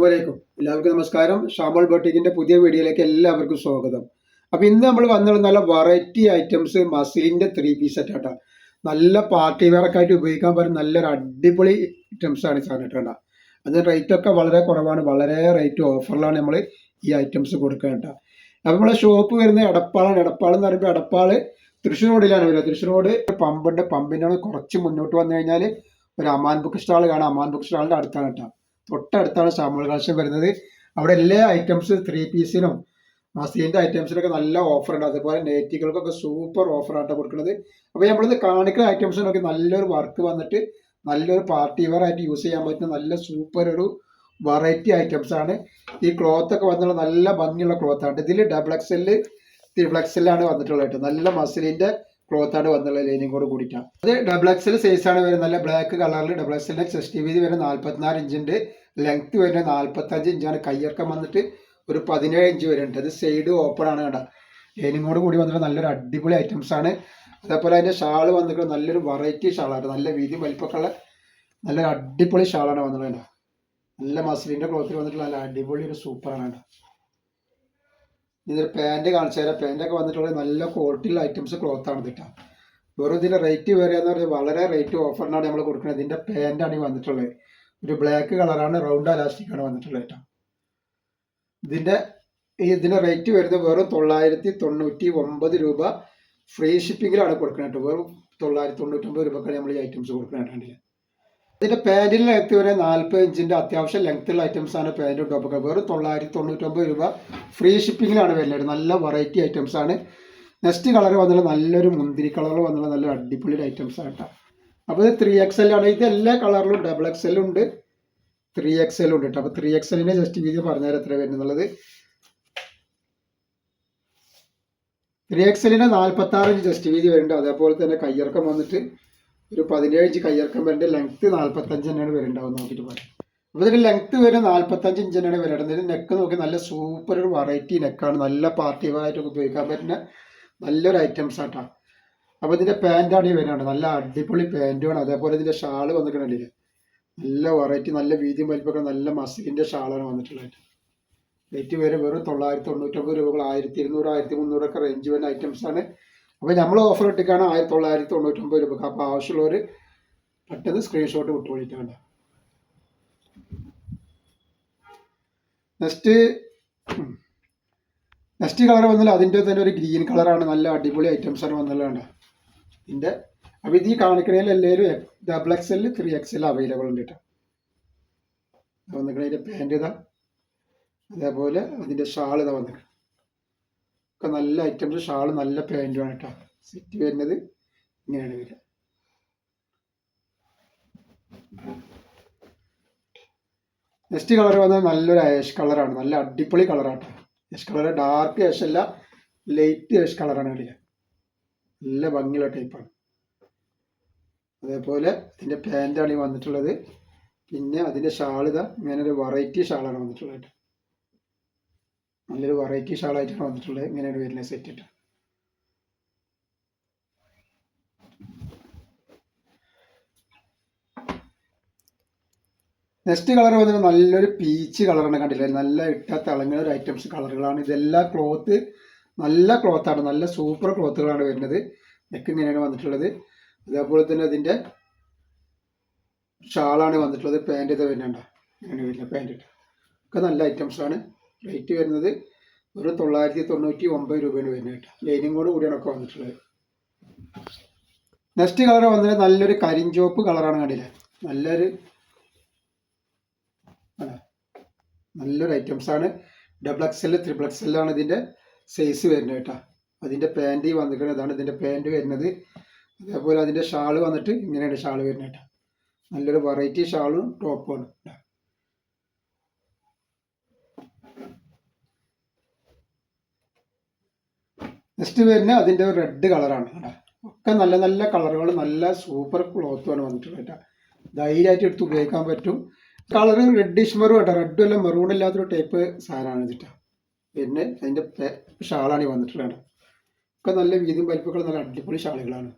അസ്സാമലൈക്കും എല്ലാവർക്കും നമസ്കാരം. ഷാമോൾ ബോട്ടിക്കിന്റെ പുതിയ വീഡിയോയിലേക്ക് എല്ലാവർക്കും സ്വാഗതം. അപ്പൊ ഇന്ന് നമ്മൾ വന്നുള്ള നല്ല വെറൈറ്റി ഐറ്റംസ് മസിലിന്റെ ത്രീ പീസ് സെറ്റ് ആട്ടാ. നല്ല പാർട്ടി വെയർ ഉപയോഗിക്കാൻ പറ്റുന്ന നല്ലൊരു അടിപൊളി ഐറ്റംസ് ആണ് സാധനം കേട്ടോ അതിന് റേറ്റ് ഒക്കെ വളരെ കുറവാണ്. വളരെ റേറ്റ് ഓഫറിലാണ് നമ്മൾ ഈ ഐറ്റംസ് കൊടുക്കേണ്ട അപ്പോൾ അപ്പൊ നമ്മളെ ഷോപ്പ് വരുന്നത് എടപ്പാളാണ്. എടപ്പാൾ എന്ന് പറയുമ്പോൾ എടപ്പാൾ തൃശ്ശൂർ റോഡിലാണ് വരുന്നത് തൃശ്ശൂർ റോഡ് പമ്പുണ്ട് പമ്പിന്റെ കുറച്ച് മുന്നോട്ട് വന്നു കഴിഞ്ഞാൽ ഒരു അമാൻ ബുക്ക് സ്റ്റാൾ കാണാം. അമാൻ ബുക്ക് സ്റ്റാളിന്റെ അടുത്താണ് കേട്ടോ. തൊട്ടടുത്താണ് സാമ്പിൾ കളക്ഷൻ വരുന്നത്. അവിടെ എല്ലാ ഐറ്റംസ് ത്രീ പീസിനും മസീന്റെ ഐറ്റംസിനൊക്കെ നല്ല ഓഫർ ഉണ്ട്. അതുപോലെ നെറ്റികൾക്കൊക്കെ സൂപ്പർ ഓഫർ ഓഫറായിട്ട് കൊടുക്കുന്നത്. അപ്പോൾ നമ്മളിത് കാണിക്കുന്ന ഐറ്റംസിനൊക്കെ നല്ലൊരു വർക്ക് വന്നിട്ട് നല്ലൊരു പാർട്ടി വെയർ ആയിട്ട് യൂസ് ചെയ്യാൻ പറ്റുന്ന നല്ല സൂപ്പർ ഒരു വെറൈറ്റി ഐറ്റംസ് ആണ്. ഈ ക്ലോത്ത് ഒക്കെ വന്നുള്ള നല്ല ഭംഗിയുള്ള ക്ലോത്ത് ആണ് ഇതിൽ ഡബിൾ എക്സെൽ ത്രിബിൾ എക്സെല്ലാണ് വന്നിട്ടുള്ളത് നല്ല മസിലിന്റെ ക്ലോത്ത് ആണ് വന്നിട്ടുള്ള ലൈനിങ് കൂടെ കൂടിയിട്ടാണ് അത് ഡബിൾ എക്സൽ സൈസ് ആണ് വരുന്നത്. നല്ല ബ്ലാക്ക് കളറിൽ ഡബിൾ എക്സലിന്റെ ചെസ്റ്റ് വീതി വരുന്നത് നാല്പത്തിനാല് ഇഞ്ചിന്റെ ലെങ്ത് വരുന്നത് നാൽപ്പത്തഞ്ച് ഇഞ്ചാണ് കയ്യിറക്കം വന്നിട്ട് ഒരു പതിനേഴ് ഇഞ്ച് വരുന്നുണ്ട്. അത് സൈഡ് ഓപ്പൺ ആണ് കേട്ടോ ലൈനിങ്ങോട് കൂടി വന്നിട്ട് നല്ലൊരു അടിപൊളി ഐറ്റംസ് ആണ്. അതേപോലെ അതിന്റെ ഷാൾ വന്നിട്ട് നല്ലൊരു വെറൈറ്റി ഷാളാണ് നല്ല വീതി വലിപ്പമൊക്കെ ഉള്ള നല്ലൊരു അടിപൊളി ഷാളാണ് വന്നത് കേട്ടോ നല്ല മസിലിന്റെ ക്ലോത്തിൽ വന്നിട്ട് നല്ല അടിപൊളി ഒരു സൂപ്പറാണ് കേട്ടോ ഇതൊരു പാന്റ് കാണിച്ചു തരാം. പാന്റൊക്കെ വന്നിട്ടുള്ള നല്ല ക്വാളിറ്റിയുള്ള ഐറ്റംസ് ക്ലോത്ത് ആണ് കേട്ടോ. വെറും ഇതിന്റെ റേറ്റ് വരിക എന്ന് പറഞ്ഞാൽ വളരെ റേറ്റ് ഓഫറിനാണ് നമ്മൾ കൊടുക്കുന്നത്. ഇതിന്റെ പാന്റാണ് ഈ വന്നിട്ടുള്ളത്. ഒരു ബ്ലാക്ക് കളറാണ് റൗണ്ട് അലാസ്റ്റിക് ആണ് വന്നിട്ടുള്ളത് കേട്ടോ ഇതിന്റെ ഈ ഇതിന്റെ റേറ്റ് വരുന്നത് വെറും തൊള്ളായിരത്തി തൊണ്ണൂറ്റി ഒമ്പത് രൂപ ഫ്രീ ഷിപ്പിങ്ങിലാണ് കൊടുക്കുന്നത് വെറും തൊള്ളായിരത്തി തൊണ്ണൂറ്റൊമ്പത് രൂപക്കാണ് നമ്മൾ ഈ ഐറ്റംസ് കൊടുക്കുന്നത് ഇതിന്റെ പാന്റിന്റെ ലെങ്ത് വരെ നാൽപ്പത് ഇഞ്ചിന്റെ അത്യാവശ്യം ലെങ്ത്തുള്ള ഐറ്റംസ് ആണ് പാന്റും ടോപ്പൊക്കെ വെറും തൊള്ളായിരത്തി തൊണ്ണൂറ്റൊമ്പത് രൂപ ഫ്രീ ഷിപ്പിങ്ങിലാണ് വരുന്നത് നല്ല വെറൈറ്റി ഐറ്റംസ് ആണ്. നെക്സ്റ്റ് കളർ വന്നുള്ള നല്ലൊരു മുന്തിരി കളർ വന്നുള്ള നല്ല അടിപൊളി ഐറ്റംസ് ആണ് കേട്ടോ. അപ്പോൾ ഇത് ത്രീ എക്സ് എൽ ആണ്. ഇത് എല്ലാ കളറിലും ഡബിൾ എക്സ് എല്ലും ഉണ്ട്. ത്രീ എക്സ് എല്ലും ഉണ്ട് കേട്ടോ അപ്പോൾ ത്രീ എക്സ് എല്ലിന്റെ ജസ്റ്റ് വീതി പറഞ്ഞാൽ എത്ര വരുന്നുള്ളത്? ത്രീ എക്സ് എല്ലിന് നാൽപ്പത്തി ആറ് ഇഞ്ച് ജസ്റ്റ് വീതി വരുന്നുണ്ട് അതേപോലെ തന്നെ കയ്യിറക്കം വന്നിട്ട് ഒരു പതിനേഴ് ഇഞ്ച് കയ്യിറക്കം വരേണ്ട. ലെങ്ത് നാൽപ്പത്തഞ്ച് തന്നെയാണ് വരുന്നുണ്ടാവും നോക്കിയിട്ട് പറയാം. അപ്പോൾ ഇതിന്റെ ലെങ്ത്ത് വരെ നാൽപ്പത്തഞ്ച് ഇഞ്ച് തന്നെയാണ് വരുന്നത് നെക്ക് നോക്കി നല്ല സൂപ്പർ ഒരു വെറൈറ്റി നെക്കാണ് നല്ല പാർട്ടി വെയറായിട്ടൊക്കെ ഉപയോഗിക്കാൻ പറ്റുന്ന നല്ലൊരു ഐറ്റംസ് ആട്ടാ അപ്പോൾ ഇതിന്റെ പാന്റാണ് ഈ വരുന്നത്. നല്ല അടിപൊളി പാന്റുമാണ് അതേപോലെ ഇതിന്റെ ഷാൾ വന്നിട്ടുണ്ടല്ലേ നല്ല വെറൈറ്റി നല്ല വീതി വലിപ്പൊക്കെ നല്ല മസിലിന്റെ ഷാളാണ് വന്നിട്ടുള്ളത്. റേറ്റ് വരെ വെറും തൊള്ളായിരത്തി തൊണ്ണൂറ്റൊമ്പത് രൂപകൾ. ആയിരത്തി ഇരുന്നൂറ് ആയിരത്തി മുന്നൂറൊക്കെ റേഞ്ച് വരുന്ന ഐറ്റംസ് ആണ്. അപ്പോൾ നമ്മൾ ഓഫർ ഇട്ടിക്കാണ് ആയിരത്തി തൊള്ളായിരത്തി തൊണ്ണൂറ്റൊമ്പത് രൂപക്ക്. അപ്പോൾ ആവശ്യമുള്ളവർ പെട്ടെന്ന് സ്ക്രീൻഷോട്ട് വിട്ടു വേണ്ടിയിട്ടാണ് നെക്സ്റ്റ് നെക്സ്റ്റ് കളർ വന്നാൽ അതിന്റെ തന്നെ ഒരു ഗ്രീൻ കളറാണ് നല്ല അടിപൊളി ഐറ്റംസ് ആണ് വന്നുള്ളതാണ് ഇതിന്റെ അപ്പോൾ ഇത് ഈ കാണിക്കണേൽ എല്ലാവരും double X L three X L available ഉണ്ട് കേട്ടോ വന്നിക്കണതിന്റെ പാന്റ് ഇതാ. അതേപോലെ അതിന്റെ ഷാൾ ഇതാ വന്നിക്കണം. ഒക്കെ നല്ല ഐറ്റംസ് ഷാൾ നല്ല പാന്റുമാണ് കേട്ടോ സെറ്റ് വരുന്നത് ഇങ്ങനെയാണ് വരിക. നെക്സ്റ്റ് കളർ വന്നത് നല്ലൊരു ഏഷ് കളറാണ് നല്ല അടിപൊളി കളറാണ് കേട്ടോ ഏഷ് കളർ ഡാർക്ക് ഏഷ് അല്ല ലൈറ്റ് ഏഷ് കളറാണ് കളിക്കുക നല്ല ഭംഗിയുള്ള ടൈപ്പാണ് അതേപോലെ ഇതിന്റെ പാന്റാണ് ഈ വന്നിട്ടുള്ളത്. പിന്നെ അതിന്റെ ഷാളിത ഇങ്ങനെ ഒരു വെറൈറ്റി ഷാളാണ് വന്നിട്ടുള്ളത്. നല്ലൊരു വെറൈറ്റി ഷാളായിട്ടാണ് വന്നിട്ടുള്ളത് ഇങ്ങനെയാണ് വരുന്ന സെറ്റ് ഇട്ട്. നെക്സ്റ്റ് കളർ വന്നിട്ട് നല്ലൊരു പീച്ച് കളറാണ് കണ്ടില്ലേ? നല്ല ഇട്ട തിളങ്ങുന്ന ഒരു ഐറ്റംസ് കളറുകളാണ് ഇതെല്ലാം ക്ലോത്ത് നല്ല ക്ലോത്താണ് നല്ല സൂപ്പർ ക്ലോത്തുകളാണ് വരുന്നത്. നെക്ക് ഇങ്ങനെയാണ് വന്നിട്ടുള്ളത്. അതേപോലെ തന്നെ അതിന്റെ ഷാളാണ് വന്നിട്ടുള്ളത്. പാന്റ് ഇത് വരുന്നുണ്ട് ഇങ്ങനെ വരുന്നത് പാന്റ് ഒക്കെ നല്ല ഐറ്റംസ് ആണ്. റേറ്റ് വരുന്നത് ഒരു തൊള്ളായിരത്തി തൊണ്ണൂറ്റി ഒമ്പത് രൂപയാണ് വരുന്നത് കേട്ടോ. ലൈനിങ് കോഡ് കൂടിയാണ് ഒക്കെ വന്നിട്ടുള്ളത്. നെക്സ്റ്റ് കളർ വന്നത് നല്ലൊരു കരിഞ്ചോപ്പ് കളറാണ് കണ്ടില്ലേ? നല്ലൊരു നല്ലൊരു ഐറ്റംസ് ആണ്. Double X L triple X L ആണ് ഇതിന്റെ സൈസ് വരുന്നത് കേട്ടോ. അതിന്റെ പാന്റ് വന്നിരിക്കുന്നത് അതാണ് ഇതിന്റെ പാന്റ് വരുന്നത്. അതേപോലെ അതിന്റെ ഷാൾ വന്നിട്ട് ഇങ്ങനെയാണ് ഷാൾ വരുന്നത് കേട്ടോ. നല്ലൊരു വെറൈറ്റി ഷാളും ടോപ്പുമാണ് കേട്ടോ. നെക്സ്റ്റ് വരുന്ന അതിന്റെ റെഡ് കളറാണ് കേട്ടോ. ഒക്കെ നല്ല നല്ല കളറുകൾ നല്ല സൂപ്പർ ക്ലോത്തുമാണ് വന്നിട്ടുള്ളത് കേട്ടോ. ധൈര്യമായിട്ട് എടുത്ത് ഉപയോഗിക്കാൻ പറ്റും. കളർ റെഡിഷ് മെറൂൺ കേട്ടോ. റെഡ് അല്ല മെറൂൺ ഇല്ലാത്തൊരു ടൈപ്പ് സാധനമാണ് ഇതിട്ടോ പിന്നെ അതിന്റെ ഷാളാണ് ഈ വന്നിട്ടുള്ളത് ഒക്കെ നല്ല വീതിയും വലിപ്പൊക്കെ നല്ല അടിപൊളി ഷാളുകളാണ്.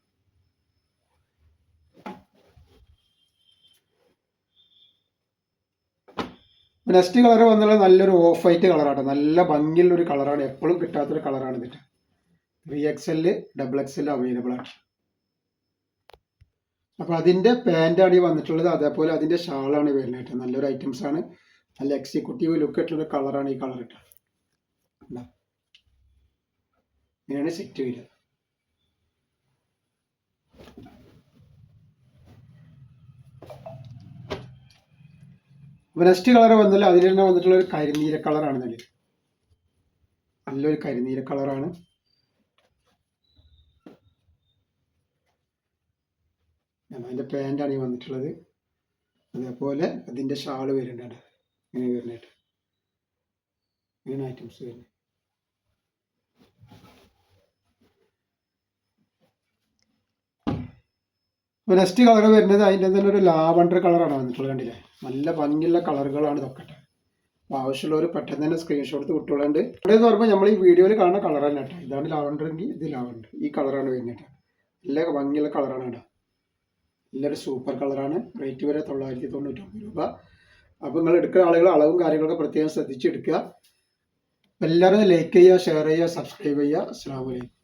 നെക്സ്റ്റ് കളർ വന്നുള്ള നല്ലൊരു ഓഫ് വൈറ്റ് കളറാണ് നല്ല ഭംഗിയുള്ള ഒരു കളറാണ് എപ്പോഴും കിട്ടാത്തൊരു കളറാണ് ഇതിന്റെ. Three X L double X available ആണ്. അപ്പോൾ അതിന്റെ പാന്റാണ് ഈ വന്നിട്ടുള്ളത്. അതേപോലെ അതിന്റെ ഷാളാണ് വരുന്നത് നല്ലൊരു ഐറ്റംസ് ആണ്. നല്ല എക്സിക്യൂട്ടീവ് ലുക്ക് ആയിട്ടുള്ള കളറാണ് ഈ കളർ കേട്ടോ ഇതാ. ഇങ്ങനെയാണ് സെറ്റ് വരിക. നെക്സ്റ്റ് കളർ വന്നല്ലോ. അതിൽ തന്നെ വന്നിട്ടുള്ള ഒരു കരിനീല കളറാണ് നല്ല നല്ലൊരു കരിനീല കളറാണ് അതിന്റെ പാന്റാണ് ഈ വന്നിട്ടുള്ളത്. അതേപോലെ അതിന്റെ ഷാൾ വരുന്നുണ്ട് ഇങ്ങനെ വരുന്നുണ്ട്. ഇങ്ങനെ ഐറ്റംസ് വരുന്നത്. അപ്പോൾ നെക്സ്റ്റ് കളർ വരുന്നത് അതിന്റെ തന്നെ ഒരു ലാവണ്ടർ കളറാണ് വന്നിട്ടുള്ളത് കണ്ടില്ലേ? നല്ല ഭംഗിയുള്ള കളറുകളാണ് ഇതൊക്കെ. അപ്പോൾ ആവശ്യമുള്ളവർ പെട്ടെന്ന് തന്നെ സ്ക്രീൻഷോട്ട് വിട്ടുകൊള്ളുണ്ട് ഇവിടെ എന്ന് പറയുമ്പോൾ നമ്മൾ ഈ വീഡിയോയിൽ കാണുന്ന കളർ തന്നെ കേട്ടോ ഇതാണ് ലാവണ്ടർ എങ്കിൽ ഇത് ലാവണ്ടർ. ഈ കളറാണ് വരുന്നത് നല്ല ഭംഗിയുള്ള കളറാണ് കേട്ടോ നല്ലൊരു സൂപ്പർ കളറാണ് റേറ്റ് വരെ തൊള്ളായിരത്തി തൊണ്ണൂറ്റൊമ്പത് രൂപ. അപ്പോൾ നിങ്ങൾ എടുക്കുന്ന ആളുകൾ അളവും കാര്യങ്ങളൊക്കെ പ്രത്യേകം ശ്രദ്ധിച്ചെടുക്കുക എല്ലാവരും ലൈക്ക് ചെയ്യുക ഷെയർ ചെയ്യുക സബ്സ്ക്രൈബ് ചെയ്യുക. അസ്സാം വലൈക്കും